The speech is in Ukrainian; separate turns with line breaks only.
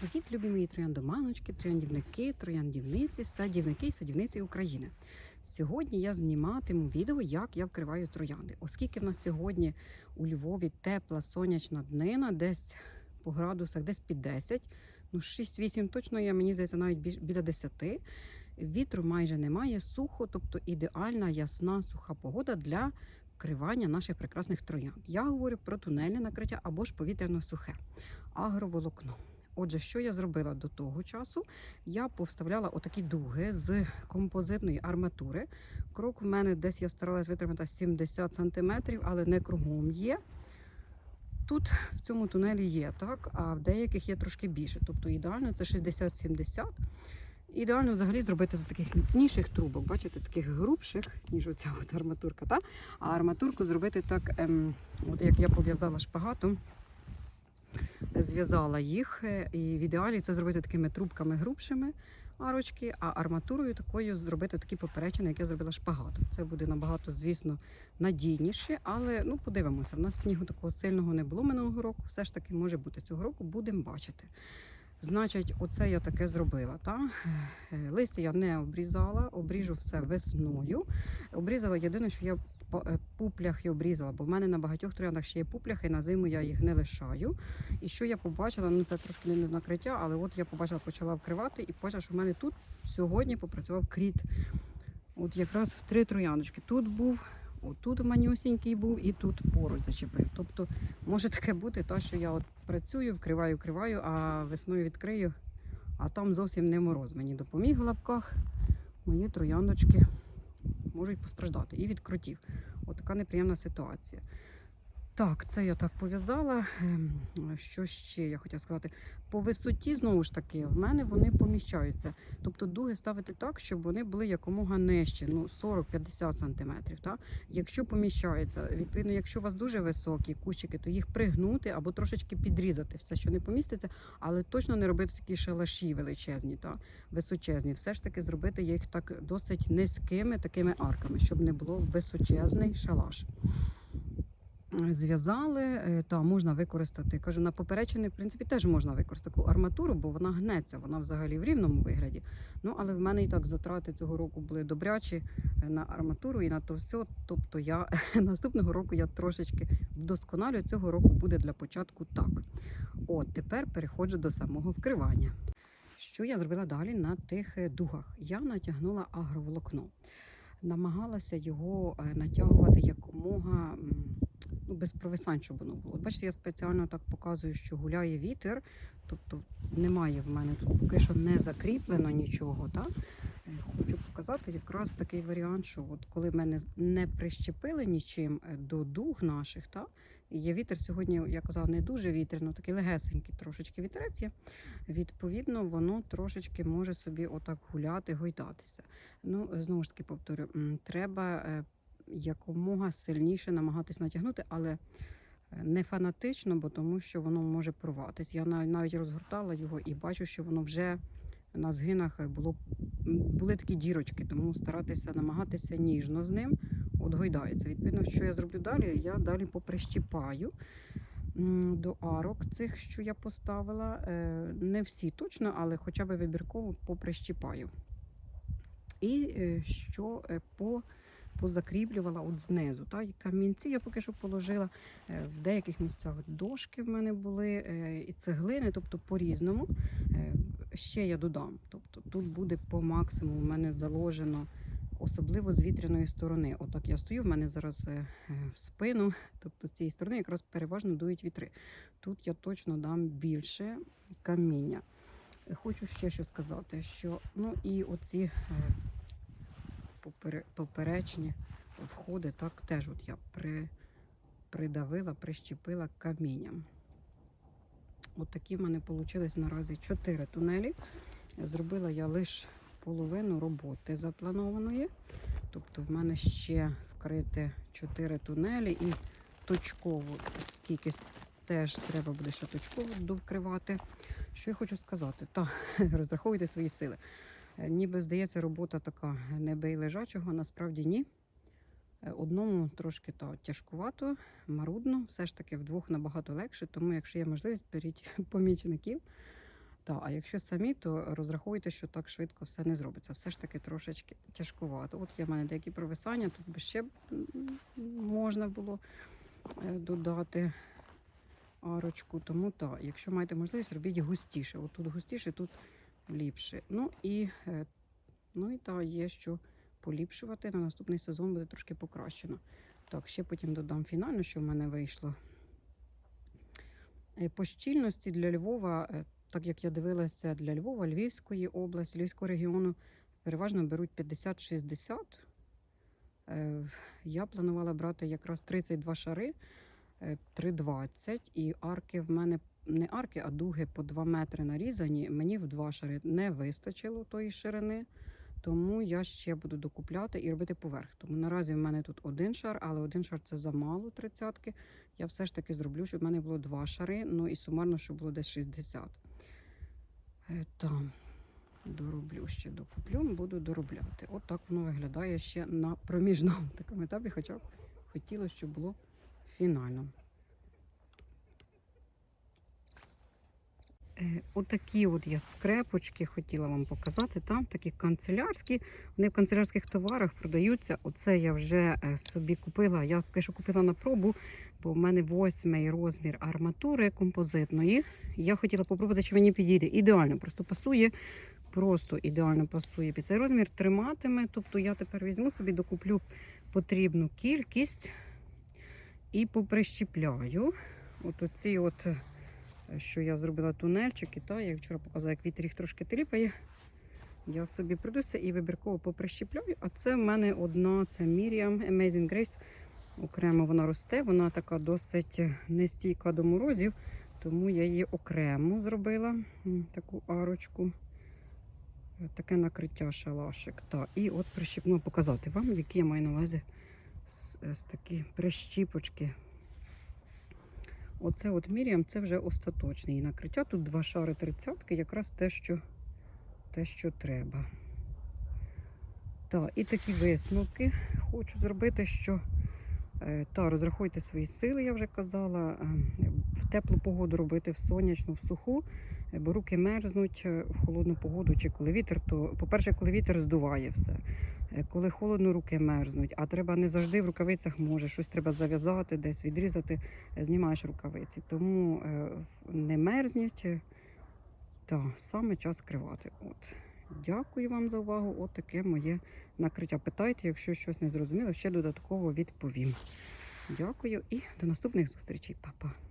Привіт, любі мої трояндоманочки, трояндівники, трояндівниці, садівники і садівниці України. Сьогодні я зніматиму відео, як я вкриваю троянди. Оскільки в нас сьогодні у Львові тепла сонячна днина, десь по градусах, десь під 10, ну 6-8 точно є, мені здається, навіть біль- біля 10. Вітру майже немає, сухо, тобто ідеальна ясна суха погода для вкривання наших прекрасних троянд. Я говорю про тунельне накриття або ж повітряно сухе агроволокно. Отже, що я зробила до того часу? Я повставляла отакі дуги з композитної арматури. Крок в мене десь я старалась витримати 70 см, але не кругом є. Тут в цьому тунелі є, так, а в деяких є трошки більше. Тобто ідеально це 60-70. Ідеально взагалі зробити з таких міцніших трубок, бачите, таких грубших, ніж оця от арматурка. Та? А арматурку зробити так, ем, от як я пов'язала шпагатом, зв'язала їх. е, І в ідеалі це зробити такими трубками грубшими арочки, а арматурою такою зробити такі поперечини, як я зробила шпагатом. Це буде набагато, звісно, надійніше, але ну подивимося. В нас снігу такого сильного не було минулого року. Все ж таки може бути цього року, будемо бачити. Значить, оце я таке зробила. Та? Е, Листя я не обрізала, обріжу все весною. Обрізала єдине, що я е, пупляхи обрізала, бо в мене на багатьох трояндах ще є пупляхи, на зиму я їх не лишаю. І що я побачила, ну це трошки не накриття, але от я побачила, почала вкривати і побачила, що в мене тут сьогодні попрацював кріт. От якраз в три трояночки. Тут був, отут манюсінький був і тут поруч зачепив. Тобто може таке бути, та, що я от працюю, вкриваю, вкриваю, а весною відкрию, а там зовсім не мороз. Мені допоміг в лапках. Мої трояндочки можуть постраждати і від кротів. Отака неприємна ситуація. Так, це я так пов'язала. Ем, Що ще я хотіла сказати? По висоті, знову ж таки, в мене вони поміщаються. Тобто дуги ставити так, щоб вони були якомога нижче, ну 40-50 сантиметрів. Та? Якщо поміщаються, відповідно, якщо у вас дуже високі кущики, то їх пригнути або трошечки підрізати все, що не поміститься, але точно не робити такі шалаші величезні, та? височезні. Все ж таки зробити їх так досить низькими такими арками, щоб не було височезний шалаш. Зв'язали, е, та можна використати. Кажу, на поперечини, в принципі, теж можна використати таку арматуру, бо вона гнеться, вона взагалі в рівному вигляді. Ну, але в мене і так затрати цього року були добрячі е, на арматуру і на то все. Тобто я наступного року я трошечки вдосконалю. Цього року буде для початку так. От тепер переходжу до самого вкривання. Що я зробила далі на тих е, дугах? Я натягнула агроволокно. Намагалася його е, натягувати якомога без провисань, щоб воно було. Бачите, я спеціально так показую, що гуляє вітер, тобто немає в мене тут поки що не закріплено нічого. Та? Е, Хочу показати якраз такий варіант, що от коли мене не прищепили нічим е, до дуг наших, та? і є вітер сьогодні, я казала, не дуже вітряно, такий легесенький трошечки вітерець є. Відповідно, воно трошечки може собі отак гуляти, гойдатися. Ну, знову ж таки повторю, треба е, якомога сильніше намагатись натягнути, але е, не фанатично, бо тому що воно може порватись. Я навіть розгортала його і бачу, що воно вже на згинах е, було, були такі дірочки, тому старатися намагатися ніжно з ним. От гойдається. Відповідно, що я зроблю далі, я далі поприщіпаю до арок цих, що я поставила. Е, Не всі точно, але хоча б вибірково поприщіпаю. І що по позакріплювала от знизу. Та? Камінці я поки що положила е, в деяких місцях дошки в мене були е, і цеглини, тобто по-різному. Е, Ще я додам. Тобто тут буде по максимуму в мене заложено, особливо з вітряної сторони. Отак я стою, в мене зараз в спину, тобто з цієї сторони якраз переважно дують вітри. Тут я точно дам більше каміння. Хочу ще що сказати, що ну і оці поперечні входи, так теж от я при, придавила, прищепила камінням. От такі в мене вийшли наразі 4 тунелі. Зробила я лише половину роботи запланованої. Тобто в мене ще вкрити 4 тунелі і точково скільки теж треба буде ще точково довкривати. Що я хочу сказати? Та розраховуйте свої сили. Е, Ніби здається, робота така не бей лежачого, насправді ні. Е, Одному трошки та тяжкувато, марудно, все ж таки вдвох набагато легше, тому якщо є можливість, беріть помічників. Та, а якщо самі, то розрахуйте, що так швидко все не зробиться. Все ж таки трошечки тяжкувато. От є в мене деякі провисання, тут би ще можна було е, додати арочку. Тому так, якщо маєте можливість, робіть густіше. От тут густіше, тут ліпше. Ну і, е, ну і та, є що поліпшувати. На наступний сезон буде трошки покращено. Так, ще потім додам фінально, що в мене вийшло. Е, По щільності для Львова, е, так як я дивилася для Львова, Львівської області, Львівського регіону, переважно беруть 50-60. Е, Я планувала брати якраз 32 шари, е, 3,20. І арки в мене не арки, а дуги по 2 метри нарізані. Мені в два шари не вистачило тої ширини. Тому я ще буду докупляти і робити поверх. Тому наразі в мене тут один шар, але один шар це замало тридцятки. Я все ж таки зроблю, щоб в мене було два шари, ну і сумарно, щоб було десь 60. Е, Там дороблю ще докуплю, буду доробляти. От так воно виглядає ще на проміжному такому етапі, хоча б хотілося, щоб було фінально. Отакі от я скрепочки хотіла вам показати. Там такі канцелярські. Вони в канцелярських товарах продаються. Оце я вже е, собі купила. Я що купила на пробу, бо в мене восьмий розмір арматури композитної. Я хотіла попробувати, чи мені підійде. Ідеально, просто пасує. Просто ідеально пасує під цей розмір, триматиме. Тобто я тепер візьму собі, докуплю потрібну кількість і поприщіпляю. От оці от е, що я зробила тунельчики, та я вчора показала, як вітер їх трошки тріпає. Я собі прийдуся і вибірково поприщіпляю. А це в мене одна, це Miriam Amazing Grace. Окремо вона росте, вона така досить нестійка до морозів, тому я її окремо зробила таку арочку. Е, Таке накриття шалашик. Та, і от прищіпну показати вам, які я маю на увазі з, з такі прищіпочки. Оце от Міріам, це вже остаточне її накриття. Тут два шари тридцятки, якраз те, що, те, що треба. Так, і такі висновки хочу зробити, що е, та, розрахуйте свої сили, я вже казала. е, В теплу погоду робити, в сонячну, в суху, бо руки мерзнуть е, в холодну погоду чи коли вітер, то, по-перше, коли вітер здуває все. Е, Коли холодно, руки мерзнуть, а треба не завжди в рукавицях може, щось треба зав'язати, десь відрізати, е, знімаєш рукавиці. Тому не мерзнуть. Та саме час скривати. От. Дякую вам за увагу. От таке моє накриття. Питайте, якщо щось не зрозуміло, ще додатково відповім. Дякую і до наступних зустрічей, Па-па.